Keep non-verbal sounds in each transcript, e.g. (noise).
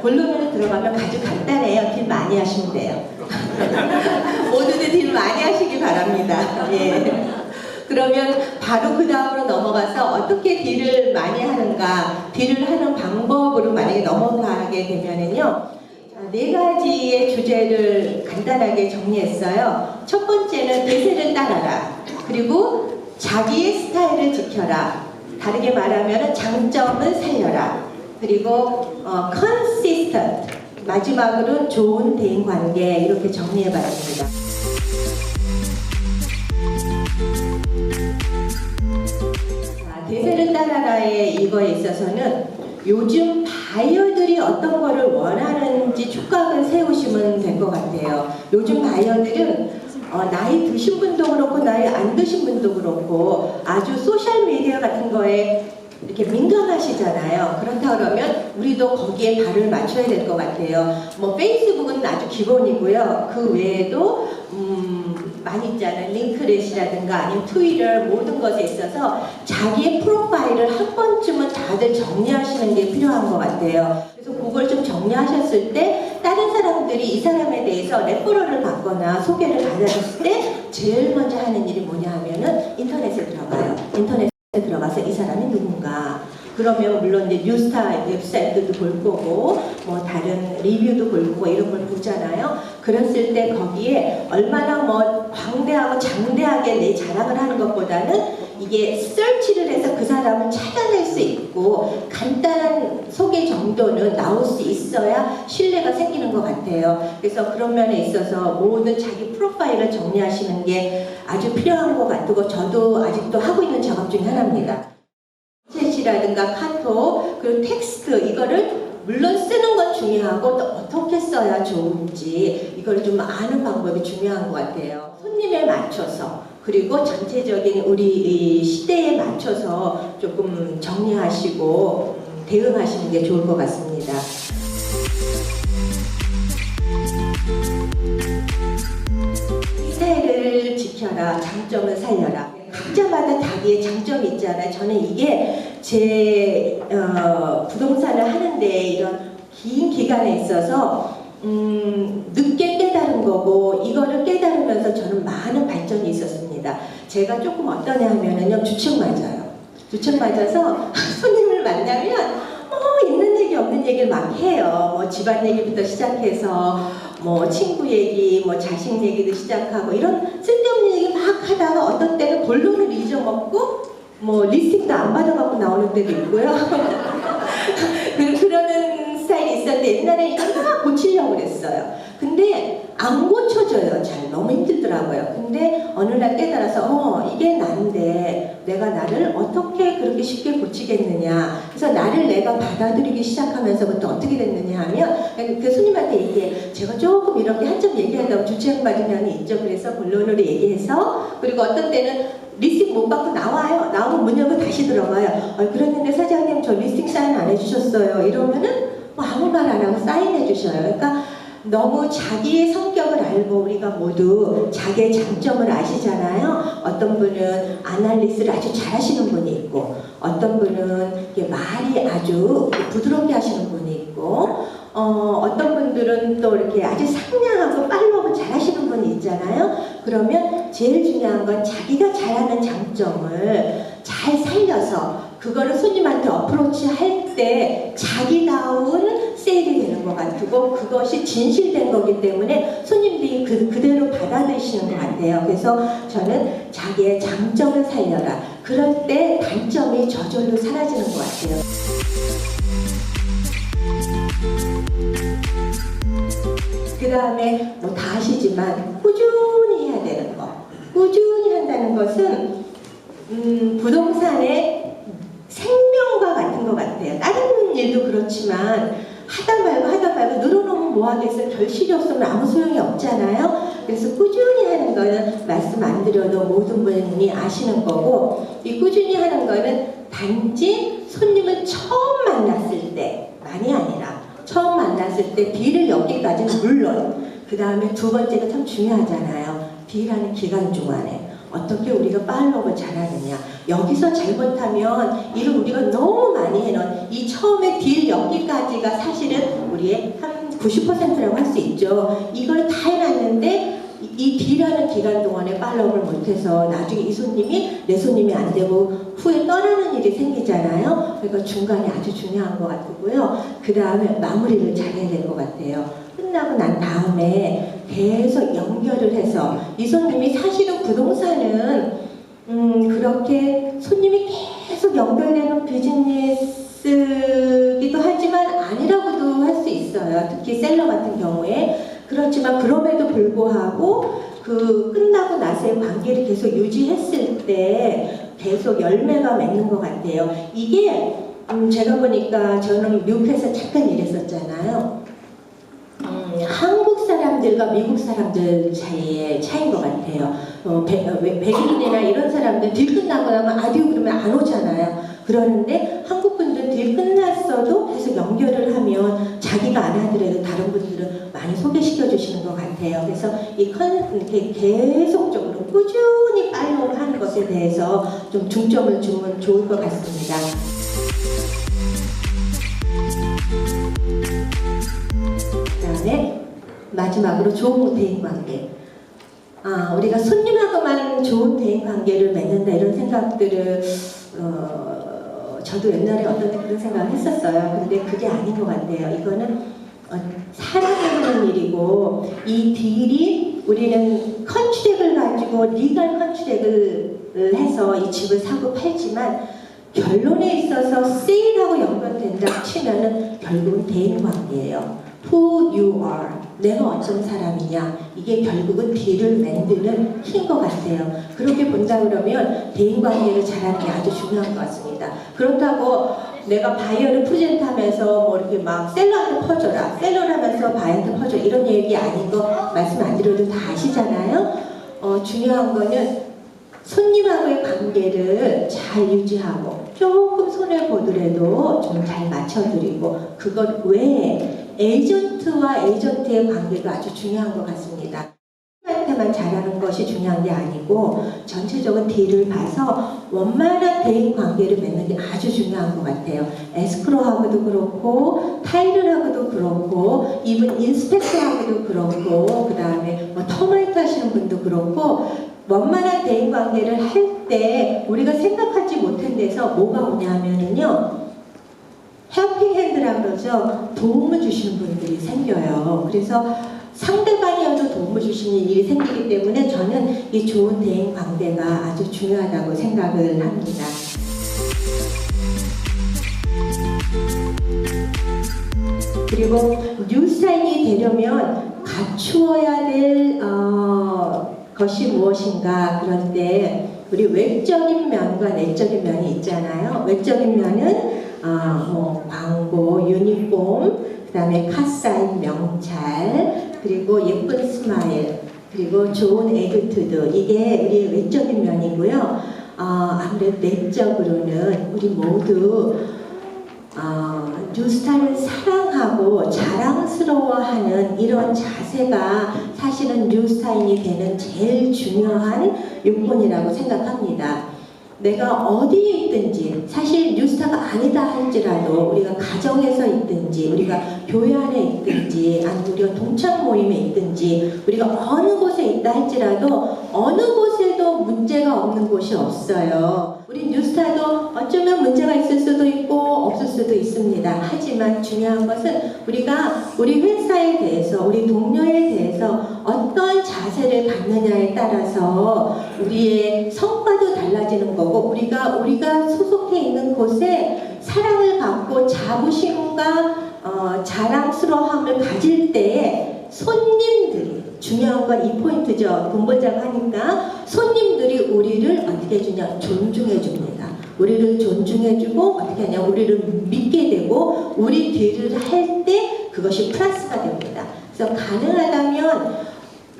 골로면에 들어가면 아주 간단해요. 딜 많이 하시면 돼요. (laughs) 모두들 딜 많이 하시기 바랍니다. 예. 그러면 바로 그 다음으로 넘어가서 어떻게 딜을 많이 하는가, 딜을 하는 방법으로 만약에 넘어가게 되면은요. 네 가지의 주제를 간단하게 정리했어요. 첫 번째는 대세를 따라라. 그리고 자기의 스타일을 지켜라. 다르게 말하면 장점을 살려라. 그리고 어, consistent. 마지막으로 좋은 대인 관계 이렇게 정리해 봤습니다. 자, 대세를 따라라의 이거에 있어서는 요즘 바이어들이 어떤 거를 원하는지 촉각을 세우시면 될 것 같아요. 요즘 바이어들은 어, 나이 드신 분도 그렇고 나이 안 드신 분도 그렇고 아주 소셜 미디어 같은 거에 이렇게 민감하시잖아요. 그렇다 그러면 우리도 거기에 발을 맞춰야 될 것 같아요. 뭐 페이스북은 아주 기본이고요. 그 외에도 음, 많이 있잖아요. 링크렛이라든가 아니면 트위터 모든 것에 있어서 자기의 프로파일을 한 번쯤은 다들 정리하시는 게 필요한 것 같아요. 그래서 그걸 좀 정리하셨을 때 다른 사람들이 이 사람에 대해서 레퍼럴을 받거나 소개를 받았을 때 제일 먼저 하는 일이 뭐냐 하면은 인터넷에 들어가요. 인터넷에 들어가서 이 사람이 그러면 물론 이제 뉴스타 웹사이트도 볼 거고 뭐 다른 리뷰도 볼 거고 이런 걸 보잖아요. 그랬을 때 거기에 얼마나 뭐 광대하고 장대하게 내 자랑을 하는 것보다는 이게 설치를 해서 그 사람을 찾아낼 수 있고 간단한 소개 정도는 나올 수 있어야 신뢰가 생기는 것 같아요. 그래서 그런 면에 있어서 모든 자기 프로파일을 정리하시는 게 아주 필요한 것 같고 저도 아직도 하고 있는 작업 중에 하나입니다. 챗이라든가 카톡 그리고 텍스트 이거를 물론 쓰는 건 중요하고 또 어떻게 써야 좋은지 이걸 좀 아는 방법이 중요한 것 같아요. 손님에 맞춰서 그리고 전체적인 우리 이 시대에 맞춰서 조금 정리하시고 음, 대응하시는 게 좋을 것 같습니다. 스타일을 지켜라, 장점을 살려라. 각자마다 자기의 장점이 있잖아요. 저는 이게 제 어, 부동산을 하는데 이런 긴 기간에 있어서 음, 늦게 깨달은 거고 이거를 깨달으면서 저는 많은 발전이 있었습니다. 제가 조금 어떠냐 하면은요 주책 맞아요. 주책 맞아서 (laughs) 손님을 만나면 뭐 있는 얘기 없는 얘기를 막 해요. 뭐 집안 얘기부터 시작해서 뭐 친구 얘기, 뭐 자식 얘기도 시작하고 이런 쓸데없는 얘기 막 하다가 어떤 때는 본론을 잊어먹고 뭐 리스팅도 안 받아갖고 나오는 때도 있고요. (laughs) 그- 그러는 스타일이 있었는데 옛날에 이거 다 고치려고 그랬어요. 근데 안 고쳐져요. 잘 너무 힘들더라고요. 근데 어느 날 깨달아서 어 이게 난데 내가 나를 어떻게 그렇게 쉽게 고치겠느냐. 그래서 나를 내가 받아들이기 시작하면서부터 어떻게 됐느냐 하면 그 손님한테 얘기해. 제가 조금 이렇게 한점 얘기하다가 주책 맞은 면이 있죠. 그래서 본론으로 얘기해서 그리고 어떤 때는 리스팅 못 받고 나와요. 나오면 문 열고 다시 들어가요. 어, 그랬는데 사장님 저 리스팅 사인 안 해주셨어요. 이러면은 뭐 아무 말 안 하고 사인해 주셔요. 그러니까 너무 자기의 성격을 알고 우리가 모두 자기의 장점을 아시잖아요. 어떤 분은 아날리스를 아주 잘하시는 분이 있고, 어떤 분은 말이 아주 부드럽게 하시는 분이 있고, 어, 어떤 분들은 또 이렇게 아주 상냥하고 팔로우 잘하시는 분이 있잖아요. 그러면 제일 중요한 건 자기가 잘하는 장점을 잘 살려서 그거를 손님한테 어프로치 할 때 자기다운 세일이 되는 것 같고 그것이 진실된 거기 때문에 손님들이 그, 그대로 받아들이시는 것 같아요. 그래서 저는 자기의 장점을 살려라. 그럴 때 단점이 저절로 사라지는 것 같아요. 그 다음에 뭐 다 아시지만 꾸준히 해야 되는 거. 꾸준히 한다는 것은 음, 부동산의 생명과 같은 것 같아요. 다른 일도 그렇지만 하다 말고 하다 말고 늘어놓으면 뭐 하겠어요. 결실이 없으면 아무 소용이 없잖아요. 그래서 꾸준히 하는 거는 말씀 안 드려도 모든 분이 아시는 거고 이 꾸준히 하는 거는 단지 손님을 처음 만났을 때 많이 아니라 처음 만났을 때 딜을 엮기까지는 물론 그 다음에 두 번째가 참 중요하잖아요. 딜하는 기간 중간에 어떻게 우리가 팔로우를 잘하느냐 여기서 잘못하면 이를 우리가 너무 많이 해놓은 이 처음에 딜 엮기까지가 사실은 우리의 한 90%라고 할 수 있죠. 이걸 다 해놨는데 기간 동안에 팔로우를 못해서 나중에 이 손님이 내 손님이 안 되고 후에 떠나는 일이 생기잖아요. 그러니까 중간이 아주 중요한 것 같고요. 그 다음에 마무리를 잘해야 될 것 같아요. 끝나고 난 다음에 계속 연결을 해서 이 손님이 사실은 부동산은 음, 그렇게 손님이 계속 연결되는 비즈니스기도 하지만 아니라고도 할 수 있어요. 특히 셀러 같은 경우에. 그렇지만 그럼에도 불구하고 그 끝나고 나서의 관계를 계속 유지했을 때 계속 열매가 맺는 것 같아요. 이게 음, 제가 보니까 저는 미국에서 잠깐 일했었잖아요. 음, 한국 미국 사람들 사이의 차이인 것 같아요. 어, 배, 어, 외- 백인이나 이런 사람들 딜 끝나고 나면 아디오 그러면 안 오잖아요. 그러는데 한국 분들 딜 끝났어도 계속 연결을 하면 자기가 안 하더라도 다른 분들은 많이 소개시켜 주시는 것 같아요. 그래서 이 컨, 이렇게 계속적으로 꾸준히 팔로우 하는 것에 대해서 좀 중점을 주면 좋을 것 같습니다. 그 다음에 마지막으로 좋은 대인 관계. 아, 우리가 손님하고만 좋은 대인 관계를 맺는다 이런 생각들을 어, 저도 옛날에 어떤 때 그런 생각을 했었어요. 근데 그게 아닌 것 같아요. 이거는 어, 사람이 하는 일이고 이 딜이 우리는 컨트랙을 가지고 리갈 컨트랙을 해서 이 집을 사고 팔지만 결론에 있어서 세일하고 연관된다 치면은 결국은 대인 관계예요. Who you are, 내가 어떤 사람이냐 이게 결국은 딜을 만드는 힘인 것 같아요. 그렇게 본다 그러면 대인 관계를 잘하는 게 아주 중요한 것 같습니다. 그렇다고 내가 바이어를 프레젠트하면서 뭐 이렇게 막 셀러한테 퍼줘라, 셀러를 하면서 바이어한테 퍼줘 이런 얘기 아닌 거 말씀 안 드려도 다 아시잖아요. 어, 중요한 거는 손님하고의 관계를 잘 유지하고 조금 손해 보더라도 좀 잘 맞춰드리고 그것 외에 에이전트와 에이전트의 관계가 아주 중요한 것 같습니다. 한테만 잘하는 것이 중요한 게 아니고 전체적인 딜을 봐서 원만한 대인 관계를 맺는 게 아주 중요한 것 같아요. 에스크로하고도 그렇고 타일을하고도 그렇고 이분 인스펙터하고도 그렇고 그 다음에 뭐 터마이트 하시는 분도 그렇고 원만한 대인 관계를 할 때 우리가 생각하지 못한 데서 뭐가 오냐면은요 헬핑 핸드라 그러죠 도움을 주시는 분들이 생겨요 그래서 상대방이어도 도움을 주시는 일이 생기기 때문에 저는 이 좋은 대인 관계가 아주 중요하다고 생각을 합니다. 그리고 뉴사인이 되려면 갖추어야 될 어, 것이 무엇인가 때 우리 외적인 면과 내적인 면이 있잖아요. 외적인 면은 어, 뭐 광고, 유니폼, 그 다음에 카사인 명찰, 그리고 예쁜 스마일, 그리고 좋은 에듀투드 이게 우리의 외적인 면이고요. 어, 아무래도 내적으로는 우리 모두 어, 뉴스타를 사랑하고 자랑스러워하는 이런 자세가 사실은 뉴스타인이 되는 제일 중요한 요건이라고 생각합니다. 내가 어디에 있든지 사실 뉴스타가 아니다 할지라도 우리가 가정에서 있든지 우리가 교회 안에 있든지 아니면 우리가 동창 모임에 있든지 우리가 어느 곳에 있다 할지라도 어느 곳에도 문제가 없는 곳이 없어요. 우리 뉴스타도 어쩌면 문제가 있을 수도 있고 없을 수도 있습니다. 하지만 중요한 것은 우리가 우리 회사에 대해서 우리 동료에 대해서 어떤 자세를 갖느냐에 따라서 우리의 성과도 달라지는 거고 우리가 우리가 소속해 있는 곳에 사랑을 받고 자부심과 어, 자랑스러움을 가질 때에 손님들이 중요한 건 이 포인트죠. 돈 벌자고 하니까 손님들이 우리를 어떻게 해주냐 존중해 줍니다. 우리를 존중해 주고 어떻게 하냐 우리를 믿게 되고 우리 뒤를 할 때 그것이 플러스가 됩니다. 그래서 가능하다면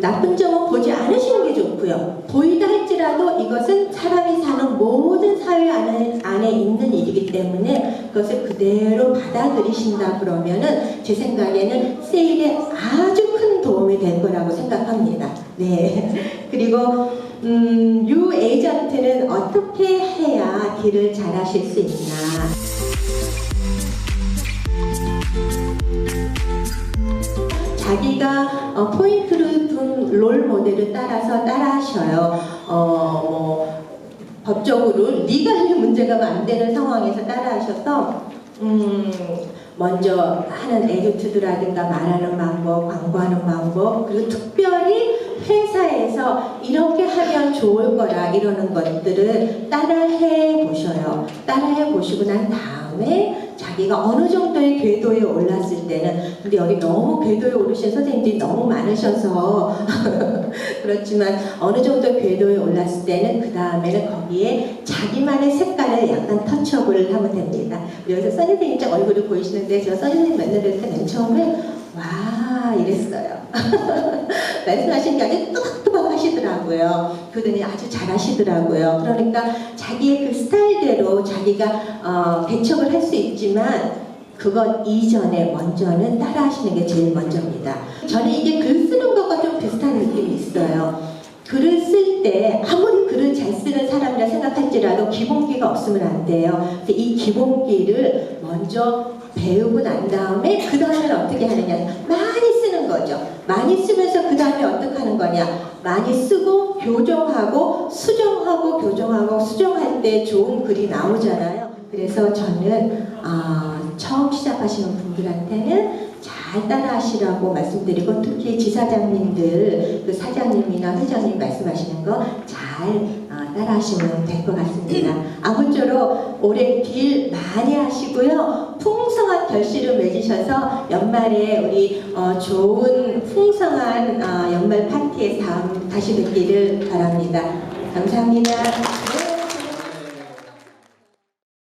나쁜 점은 보지 않으시는 게 좋고요. 보이다 할지라도 이것은 사람이 사는 모든 사회 안에, 있는 일이기 때문에 그것을 그대로 받아들이신다 그러면은 제 생각에는 세일에 아주 큰 도움이 될 거라고 생각합니다. 네. (laughs) 그리고 음, 유 에이전트는 어떻게 해야 딜을 잘 하실 수 있나? 자기가 어, 포인트를 둔롤 모델을 따라서 따라하셔요. 어, 뭐 법적으로 리갈리 문제가 안 되는 상황에서 따라하셔서 음, 먼저 하는 에듀트드라든가 말하는 방법, 광고하는 방법, 그리고 특별히 회사에서 이렇게 하면 좋을 거라 이러는 것들을 따라해 보셔요. 따라해 보시고 난 다음에 자기가 어느 정도의 궤도에 올랐을 때는 근데 여기 너무 궤도에 오르신 선생님들이 너무 많으셔서 (laughs) 그렇지만 어느 정도 궤도에 올랐을 때는 그 다음에는 거기에 자기만의 색깔을 약간 터치업을 하면 됩니다. 그래서 선생님이 좀 얼굴이 보이시는데 제가 선생님 만날 때맨 처음에 와 이랬어요. (laughs) 말씀하신 게 또박또박 하시더라고요. 그러더니 아주 잘하시더라고요. 그러니까 자기의 그 스타일대로 자기가 어, 개척을 할 수 있지만 그것 이전에 먼저는 따라 하시는 게 제일 먼저입니다. 저는 이게 글 쓰는 것과 좀 비슷한 느낌이 있어요. 글을 쓸 때 아무리 글을 잘 쓰는 사람이라 생각할지라도 기본기가 없으면 안 돼요. 이 기본기를 먼저 배우고 난 다음에 그 다음에는 어떻게 하느냐 많이 쓰는 거죠. 많이 쓰면서 그 다음에 어떻게 하는 거냐 많이 쓰고 교정하고 수정하고 교정하고 수정할 때 좋은 글이 나오잖아요. 그래서 저는 아, 처음 시작하시는 분들한테는 잘 따라하시라고 말씀드리고 특히 지사장님들 그 사장님이나 회장님 말씀하시는 거 잘 따라하시면 될 것 같습니다. 아무쪼록 올해 길 많이 하시고요. 풍성한 결실을 맺으셔서 연말에 우리 어, 좋은 풍성한 어, 연말 파티에 다시 뵙기를 바랍니다. 감사합니다.